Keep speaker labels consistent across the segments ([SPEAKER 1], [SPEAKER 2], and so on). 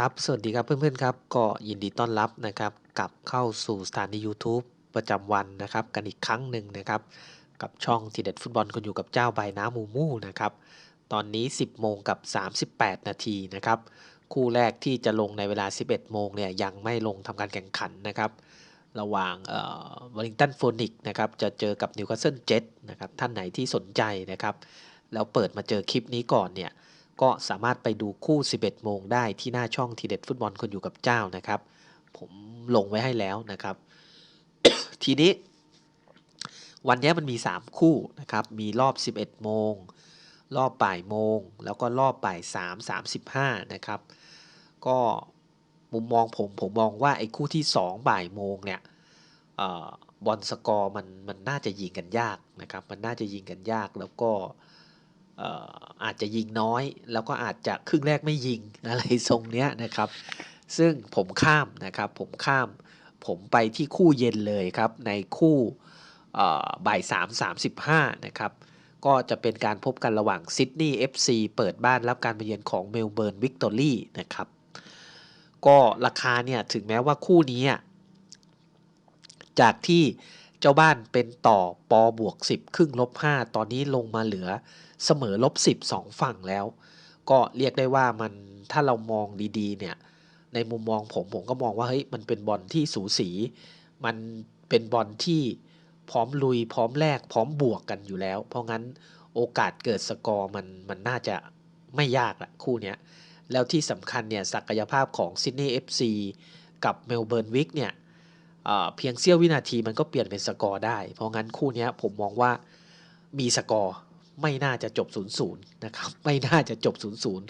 [SPEAKER 1] ครับ สวัสดีครับเพื่อนๆครับก็ยินดีต้อนรับนะครับกลับเข้าสู่สถานี YouTube ประจำวันนะครับกันอีกครั้งหนึ่งนะครับ กับช่องทีเด็ดฟุตบอลคนอยู่กับเจ้าใบน้ำมูมูนะครับตอนนี้ 10 โมงกับ 38 นาทีนะครับคู่แรกที่จะลงในเวลา 11 โมงเนี่ยยังไม่ลงทำการแข่งขันนะครับ ระหว่างวอลิงตันโฟนิกนะครับจะเจอกับนิวคาสเซิลเจ็ตนะครับท่านไหนที่สนใจนะครับแล้วเปิดมาเจอคลิปนี้ก่อนเนี่ย ก็สามารถไปดูคู่ 11 โมงได้ที่หน้าช่องทีเด็ดฟุตบอลคนอยู่กับเจ้านะครับ ผมลงไว้ให้แล้วนะครับ ทีนี้ วันนี้มันมี 3 คู่นะครับ มีรอบ 11 โมง รอบบ่ายโมง แล้วก็รอบบ่าย 3 35 นะครับ ก็มุมมองผมผมมองว่าไอ้คู่ที่ 2 บ่ายโมงเนี่ยบอลสกอร์มันมันน่าจะยิงกันยากนะครับ มันน่าจะยิงกันยากแล้วก็ อาจจะยิงน้อย แล้วก็อาจจะครึ่งแรกไม่ยิงอะไรทรงเนี้ยนะครับ ซึ่งผมข้ามนะครับผมข้ามผมไปที่คู่เย็นเลยครับ ในคู่บ่าย3 35นะครับ ก็จะเป็นการพบกันระหว่างซิดนีย์ FC เปิดบ้านรับการมาเยือนของเมลเบิร์นวิกตอรี่นะครับ ก็ราคาเนี่ยถึงแม้ว่าคู่นี้ จากที่เจ้าบ้านเป็นต่อปอบวก 10 ครึ่งลบ 5 ตอนนี้ลงมาเหลือ เสมอลบ10สองฝั่งแล้ว ก็เรียกได้ว่ามันถ้าเรามองดีๆ เนี่ย ในมุมมองผมผมก็มองว่าเฮ้ยมันเป็นบอลที่สูสี มันเป็นบอลที่พร้อมลุยพร้อมแลกพร้อมบวกกันอยู่แล้ว เพราะงั้นโอกาสเกิดสกอร์มันมันน่าจะไม่ยากละคู่นี้แล้วที่สำคัญเนี่ยศักยภาพของซิดนีย์เอฟซีกับเมลเบิร์นวิกเนี่ยเพียงเสี้ยววินาทีมันก็เปลี่ยนเป็นสกอร์ได้ เพราะงั้นคู่นี้ผมมองว่ามีสกอร์ ไม่น่าจะจบ0ูนย์นะครับไม่น่าจะจบ0ูนย์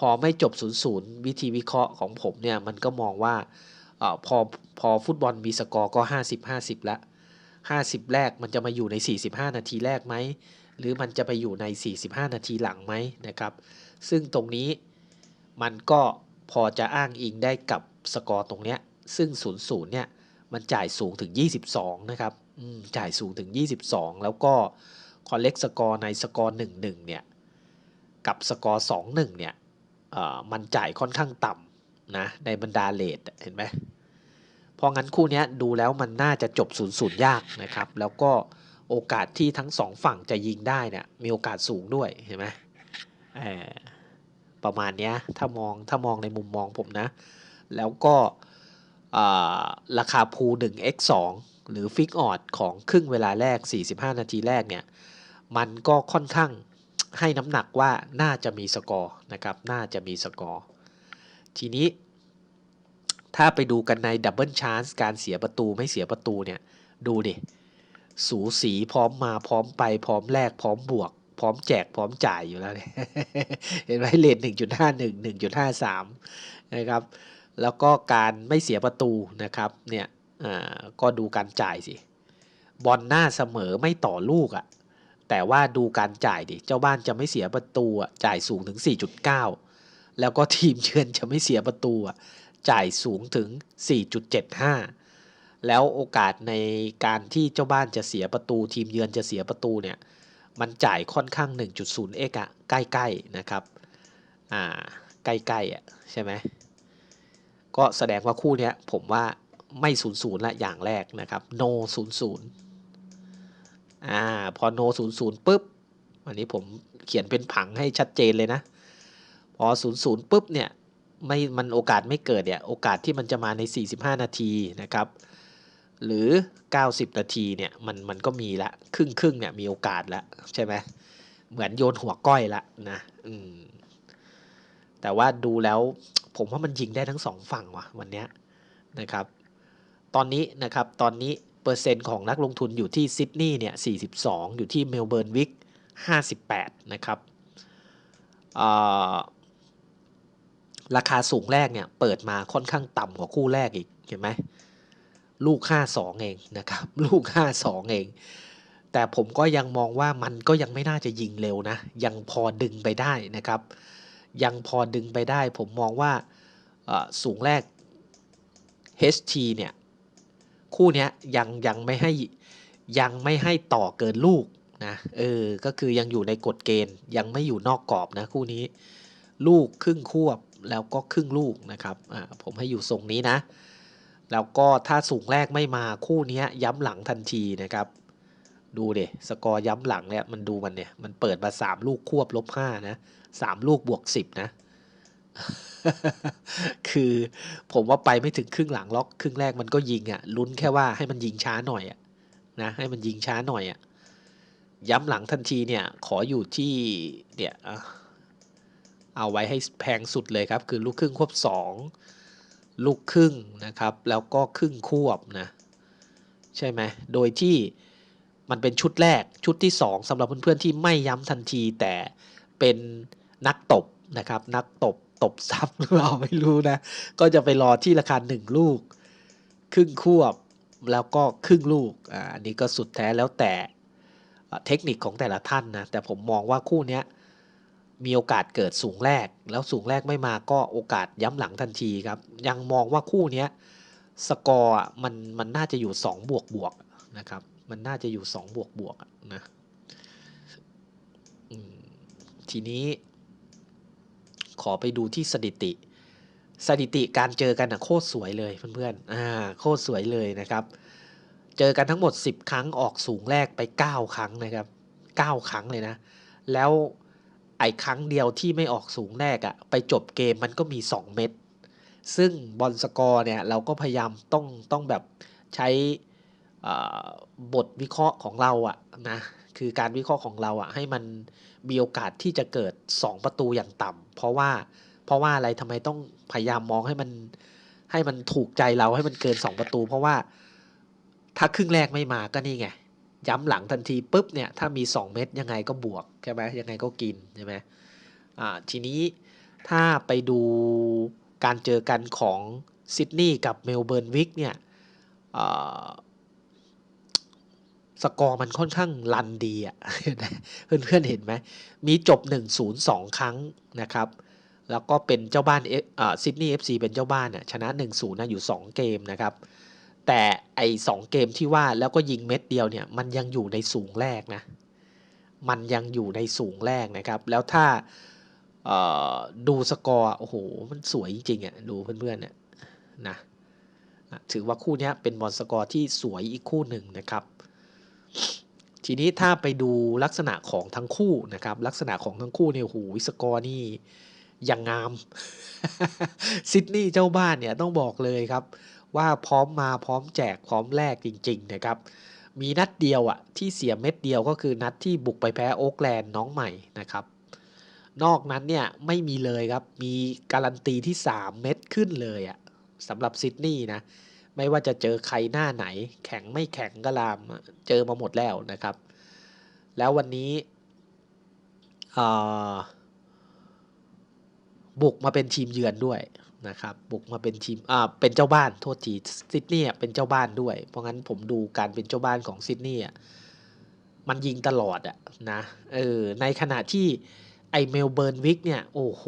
[SPEAKER 1] พอไม่จบ0ูนย์วิธีวิเคราะห์ของผมเนี่ยมันก็มองว่าอพอพอฟุตบอลมีสกอร์ก็ 50 50แล้ว50 แรกมันจะมาอยู่ใน 45 นาทีแรกไหม หรือมันจะไปอยู่ใน 45 นาทีหลังไหมนะครับ ซึ่งตรงนี้มันก็พอจะอ้างอิงได้กับสกอร์ตรงเนี้ย ซึ่ง0์เนี่ย มันจ่ายสูงถึง 22 นะครับจ่ายสูงถึง 22 แล้วก็ คอลเลกสกอร์ในสกอร์1 1เนี่ยกับสกอร์2 1เนี่ยมันจ่ายค่อนข้างต่ำนะในบรรดาเลทเห็นไหมเพราะงั้นคู่นี้ดูแล้วมันน่าจะจบ0ูนย์ยากนะครับ แล้วก็โอกาสที่ทั้งสองฝั่งจะยิงได้เนี่ยมีโอกาสสูงด้วยเห็นไหมประมาณนี้ถ้ามองถ้ามองในมุมมองผมนะ แล้วก็ราคาพู 1x2 หรือฟิกออดของครึ่งเวลาแรก 45 นาทีแรกเนี่ย มันก็ค่อนข้างให้น้ำหนักว่าน่าจะมีสกอร์นะครับน่าจะมีสกอร์ทีนี้ ถ้าไปดูกันในดับเบิลชานส์การเสียประตูไม่เสียประตูเนี่ยดูดิสูสีพร้อมมาพร้อมไป พร้อมแลกพร้อมบวก พร้อมแจกพร้อมจ่ายอยู่แล้วเนี่ยเห็นไหมเลนหนึ่งจุดห้าหนึ่งหนึ่งจุดห้าสามนะครับ แล้วก็การไม่เสียประตูนะครับเนี่ยก็ดูการจ่ายสิบอลหน้าเสมอไม่ต่อลูกอะ่ะ แต่ว่าดูการจ่ายดิ เจ้าบ้านจะไม่เสียประตูจ่ายสูงถึง 4.9 แล้วก็ทีมเยือนจะไม่เสียประตูจ่ายสูงถึง 4.75 แล้วโอกาสในการที่เจ้าบ้านจะเสียประตู ทีมเยือนจะเสียประตูเนี่ยมันจ่ายค่อนข้าง 1.0เอกะใกล้ๆนะครับอ่าใกล้ๆอะใช่ไหมก็แสดงว่าคู่นี้ผมว่าไม่ศูนย์ศูนย์ละอย่างแรกนะครับ no ศูนย์ศูนย์ อ่าพอโนศูนย์ศูนย์ปุ๊บอันนี้ผมเขียนเป็นผังให้ชัดเจนเลยนะ พอศูนย์ศูนย์ปุ๊บเนี่ยไม่มันโอกาสไม่เกิดเนี่ยโอกาสที่มันจะมาใน 45 นาทีนะครับหรือ 90 นาทีเนี่ยมันมันก็มีละครึ่งครึ่งเนี่ยมีโอกาสละใช่ไหมเหมือนโยนหัวก้อยละนะอืมแต่ว่าดูแล้วผมว่ามันยิงได้ทั้งสองฝั่งว่ะวันเนี้ยนะครับ ตอนนี้นะครับตอนนี้ เปอร์เซ็นต์ของนักลงทุนอยู่ที่ซิดนีย์เนี่ย42 อยู่ที่เมลเบิร์นวิก58 นะครับราคาสูงแรกเนี่ยเปิดมาค่อนข้างต่ำกว่าคู่แรกอีกเห็นไหมลูก 52 เองนะครับ ลูก 52 เอง แต่ผมก็ยังมองว่ามันก็ยังไม่น่าจะยิงเร็วนะ ยังพอดึงไปได้นะครับ ยังพอดึงไปได้ ผมมองว่าสูงแรก HT เนี่ย คู่นี้ยังยังไม่ให้ยังไม่ให้ต่อเกินลูกนะเออก็คือยังอยู่ในกฎเกณฑ์ยังไม่อยู่นอกกรอบนะคู่นี้ ลูกครึ่งควบแล้วก็ครึ่งลูกนะครับอ่าผมให้อยู่ทรงนี้นะ แล้วก็ถ้าสูงแรกไม่มาคู่นี้ยย้ำหลังทันทีนะครับ ดูเดสกอร์ย้ำหลังเนี่ยมันดูมันเนี่ยมันเปิดมาสามลูกควบลบห้านะสามลูกบวกสิบนะ คือผมว่าไปไม่ถึงครึ่งหลังล็อกครึ่งแรกมันก็ยิงอะ่ะลุ้นแค่ว่าให้มันยิงช้าหน่อยอะ่ะนะให้มันยิงช้าหน่อยอะ่ะย้ำหลังทันทีเนี่ยขออยู่ที่เนี่ยเอาไว้ให้แพงสุดเลยครับ คือลูกครึ่งควบสองลูกครึ่งนะครับ แล้วก็ครึ่งควบนะใช่ไหมโดยที่มันเป็นชุดแรกชุดที่ 2สำหรับเพื่อนๆที่ไม่ย้ำทันทีแต่เป็นนักตบนะครับนักตบ ตบซับหรือเปล่าไม่รู้นะ ก็จะไปรอที่ราคา1ลูก ครึ่งควบแล้วก็ครึ่งลูกอ่าอันนี้ก็สุดแท้แล้วแต่เทคนิคของแต่ละท่านนะ แต่ผมมองว่าคู่เนี้ยมีโอกาสเกิดสูงแรก แล้วสูงแรกไม่มาก็โอกาสย้ำหลังทันทีครับ ยังมองว่าคู่นี้สกอร์มันมันน่าจะอยู่2บวกบวกนะครับ มันน่าจะอยู่2บวกบวกนะทีนี้ ขอไปดูที่สถิติ สถิติการเจอกันนะโคตรสวยเลยเพื่อนๆอ่าโคตรสวยเลยนะครับ เจอกันทั้งหมด 10 ครั้งออกสูงแรกไป 9 ครั้งนะครับ 9 ครั้งเลยนะ แล้วไอ้ครั้งเดียวที่ไม่ออกสูงแรกอะไปจบเกมมันก็มี 2 เม็ดซึ่งบอลสกอร์เนี่ยเราก็พยายามต้องต้องแบบใช้บทวิเคราะห์ของเราอะนะ คือการวิเคราะห์ของเราอะให้มันมีโอกาสที่จะเกิด 2 ประตูอย่างต่ำเพราะว่าเพราะว่าอะไรทำไมต้องพยายามมองให้มันให้มันถูกใจเราให้มันเกิน 2 ประตู เพราะว่าถ้าครึ่งแรกไม่มาก็นี่ไงย้ำหลังทันทีปุ๊บเนี่ยถ้ามี 2 เม็ดยังไงก็บวกใช่ไหมยังไงก็กินใช่ไหมอ่าทีนี้ถ้าไปดูการเจอกันของซิดนีย์กับเมลเบิร์นวิกเนี่ย สกอร์มันค่อนข้างรันดีอะ่ะเพื่อนๆเห็นไหมมีจบ 1-0 2 ครั้งนะครับ แล้วก็เป็นเจ้าบ้านเออซิดนีย์เอฟซีเป็นเจ้าบ้านน่ะชนะ 1-0นะอยู่ 2 เกมนะครับ แต่ไอ้สเกมที่ว่าแล้วก็ยิงเม็ดเดียวเนี่ยมันยังอยู่ในสูงแรกนะ มันยังอยู่ในสูงแรกนะครับ แล้วถ้าดูสกอร์โอ้โห มันสวยจริงๆอะดูเพื่อนๆเนี่ยนะถือว่าคู่นี้เป็นบอลสกอร์ที่สวยอีกคู่หนึ่งนะครับ ทีนี้ถ้าไปดูลักษณะของทั้งคู่นะครับ ลักษณะของทั้งคู่เนี่ยโหสกอร์นี่ยังงาม ซิดนีย์เจ้าบ้านเนี่ยต้องบอกเลยครับ ว่าพร้อมมาพร้อมแจกพร้อมแลกจริง ๆ นะครับ มีนัดเดียวอะที่เสียเม็ดเดียวก็คือนัดที่บุกไปแพ้โอ๊กแลนด์น้องใหม่นะครับ นอกนั้นเนี่ยไม่มีเลยครับ มีการันตีที่ 3 เม็ดขึ้นเลยอะสำหรับซิดนีย์นะ ไม่ว่าจะเจอใครหน้าไหน แข็งไม่แข็งก็ลามเจอมาหมดแล้วนะครับ แล้ววันนี้บุกมาเป็นทีมเยือนด้วยนะครับบุกมาเป็นทีมอ่าเป็นเจ้าบ้านโทษทีซิดนีย์เป็นเจ้าบ้านด้วย เพราะงั้นผมดูการเป็นเจ้าบ้านของซิดนีย์มันยิงตลอดอะนะเออในขณะที่ไอเมลเบิร์นวิกเนี่ย โอ้โห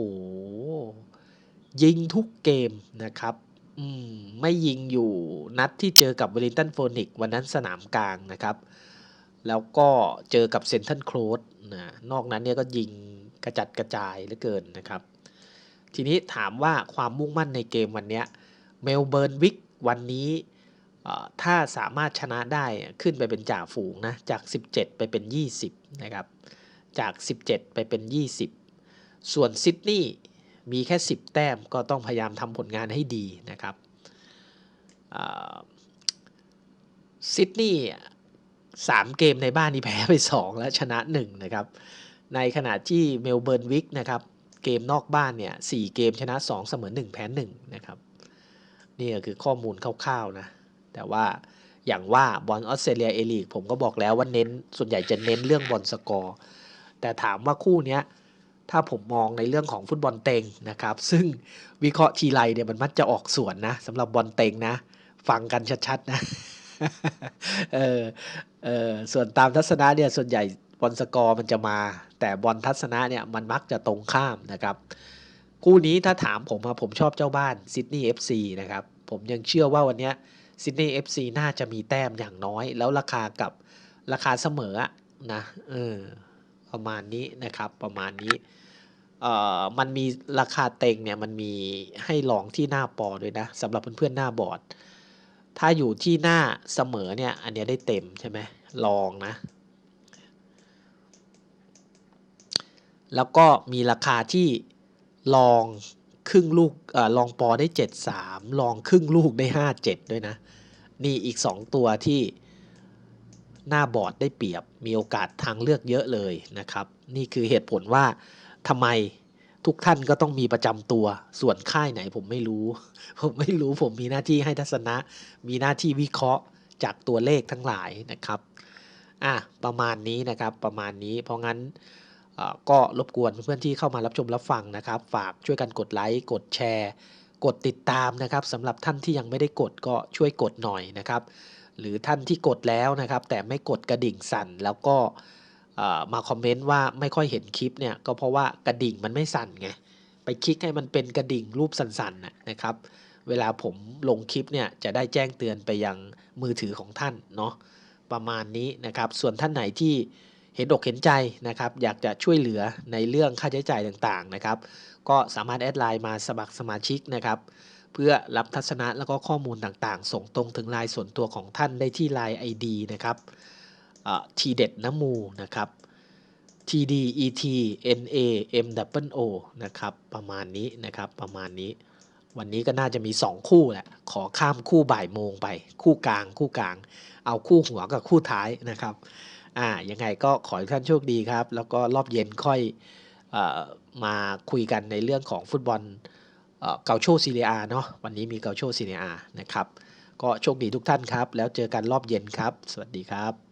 [SPEAKER 1] ยิงทุกเกมนะครับ อืมไม่ยิงอยู่นัดที่เจอกับเวลิงตันโฟนิกวันนั้นสนามกลางนะครับ แล้วก็เจอกับเซนทันโคลดนะนอกนั้นเนี่ยก็ยิงกระจัดกระจายเหลือเกินนะครับ ทีนี้ถามว่าความมุ่งมั่นในเกมวันนี้เมลเบิร์นวิกวันนี้ถ้าสามารถชนะได้ขึ้นไปเป็นจ่าฝูงนะจาก 17 ไปเป็น 20 นะครับ จาก 17 ไปเป็น 20 ส่วนซิดนีย์ มีแค่ 10 แต้มก็ต้องพยายามทำผลงานให้ดีนะครับซิดนีย์สามเกมในบ้านนี่แพ้ไป 2 แล้วชนะ 1 นะครับ ในขณะที่เมลเบิร์นวิกนะครับ เกมนอกบ้านเนี่ยสเกมชนะ 2 เสมอ 1 แพ้ 1 นะครับนี่ก็คือข้อมูลคร่าวๆนะ แต่ว่าอย่างว่าบอลออสเตรเลียเอลีกผมก็บอกแล้วว่าเน้นส่วนใหญ่จะเน้นเรื่องบอลสกอร์ แต่ถามว่าคู่นี้ ถ้าผมมองในเรื่องของฟุตบอลเต็งนะครับ ซึ่งวิเคราะห์ทีไรเนี่ยมันมักจะออกส่วนนะสำหรับบอลเต็งนะ ฟังกันชัดๆนะเออเออส่วนตามทัศนะเนี่ยส่วนใหญ่บอลสกอร์มันจะมา แต่บอลทัศนะเนี่ยมันมักจะตรงข้ามนะครับคู่นี้ถ้าถามผมผมชอบเจ้าบ้านซิดนีย์เอฟซีนะครับ ผมยังเชื่อว่าวันนี้ซิดนีย์เอฟซีน่าจะมีแต้มอย่างน้อย แล้วราคากับราคาเสมอนะเออ ประมาณนี้นะครับประมาณนี้เอ่อมันมีราคาเต็งเนี่ยมันมีให้ลองที่หน้าปอด้วยนะสำหรับเพื่อนๆหน้าบอร์ด ถ้าอยู่ที่หน้าเสมอเนี่ยอันนี้ได้เต็มใช่ไหมลองนะ แล้วก็มีราคาที่ลองครึ่งลูกอลองปอได้ 73 ลองครึ่งลูกได้ 57 ด้วยนะ นี่อีก 2 ตัวที่ หน้าบอร์ดได้เปรียบ มีโอกาสทางเลือกเยอะเลยนะครับ นี่คือเหตุผลว่าทำไมทุกท่านก็ต้องมีประจำตัว ส่วนค่ายไหนผมไม่รู้ ผมไม่รู้ผมมีหน้าที่ให้ทัศนะ มีหน้าที่วิเคราะห์จากตัวเลขทั้งหลายนะครับ อะประมาณนี้นะครับประมาณนี้ เพราะงั้นก็รบกวนเพื่อนที่เข้ามารับชมรับฟังนะครับ ฝากช่วยกันกดไลค์กดแชร์ กดติดตามนะครับสำหรับท่านที่ยังไม่ได้กดก็ช่วยกดหน่อยนะครับ หรือท่านที่กดแล้วนะครับ แต่ไม่กดกระดิ่งสั่นแล้วก็มาคอมเมนต์ว่าไม่ค่อยเห็นคลิปเนี่ยก็เพราะว่ากระดิ่งมันไม่สั่นไงไปคลิกให้มันเป็นกระดิ่งรูปสั่นๆน่ะนะครับ เวลาผมลงคลิปเนี่ยจะได้แจ้งเตือนไปยังมือถือของท่านเนาะประมาณนี้นะครับ ส่วนท่านไหนที่เห็นอกเห็นใจนะครับ อยากจะช่วยเหลือในเรื่องค่าใช้จ่ายต่างๆนะครับ ก็สามารถแอดไลน์มาสมัครสมาชิกนะครับ เพื่อรับทัศนะแล้วก็ข้อมูลต่างๆ ส่งตรงถึงไลน์ส่วนตัวของท่านได้ที่ไลน์ ID นะครับทีเด็ดน้ำมูนะครับ T D E T N A M W O นะครับ ประมาณนี้นะครับ ประมาณนี้ วันนี้ก็น่าจะมี 2 คู่แหละ ขอข้ามคู่บ่ายโมงไป คู่กลาง คู่กลาง เอาคู่หัวกับคู่ท้ายนะครับ อ่า ยังไงก็ขอให้ท่านโชคดีครับ แล้วก็รอบเย็นค่อยอมาคุยกันในเรื่องของฟุตบอล เกาโชซีเรียเนาะวันนี้มีเกาโชซีเรียนะครับ ก็โชคดีทุกท่านครับ แล้วเจอกันรอบเย็นครับ สวัสดีครับ